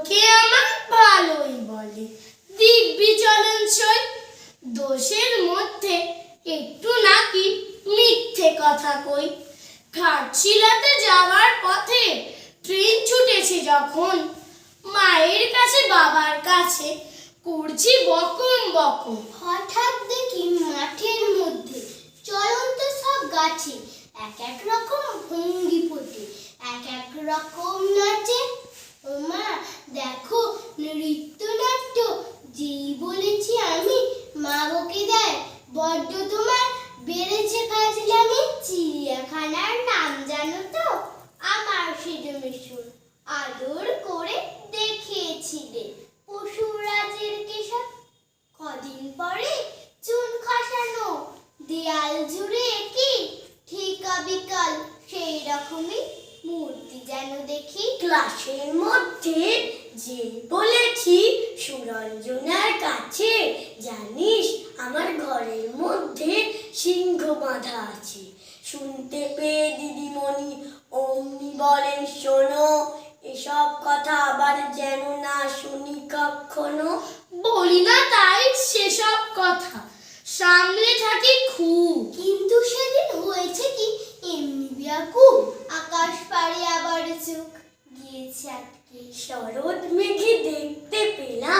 লোকে আমার ভালোই বলে। দিব্যি চলনসই দোষের মধ্যে একটু নাকি মিথ্যে কথা কই। খাটশিলাতে যাওয়ার পথে ট্রেন ছুটেছে যখন, মায়ের কাছে, বাবার কাছে করছি বকম বকম হঠাৎ দেখি মাঠের মধ্যে চলন্ত সব গাছে এক এক রকম ভঙ্গি ফোটে এক এক রকম নাচে ও মা নৃত্য নাট্য যেই বলেছি আমি মা বকে দেয়। বড্ড তোমার বেড়েছে ফাজলামি চিড়িয়াখানার নাম জানো তো? আমার সেজে আদর করে দেখিয়েছিলে পশুরাজের কেশব। কদিন পরে চুন খসানো। দেয়াল জুড়ে কি ঠিকা বিকাল। সেই রকমই মূর্তি যেন দেখি। ক্লাসের মধ্যে যে বলেছি সুরঞ্জনার কাছে জানিস আমার ঘরের মধ্যে সিংহ বাঁধা আছে। শুনতে পেয়ে দিদিমণি অমনি বলেন শোনো এসব কথা আবার যেন না শুনি কখনো। বলি না তাই সেসব কথা। সামলে থাকি খুব। কিন্তু সেদিন হয়েছে কি? এমনি বিয়া খুব আকাশ পাড়ি আবার চোখ छत के शरोद में भी देखते पीला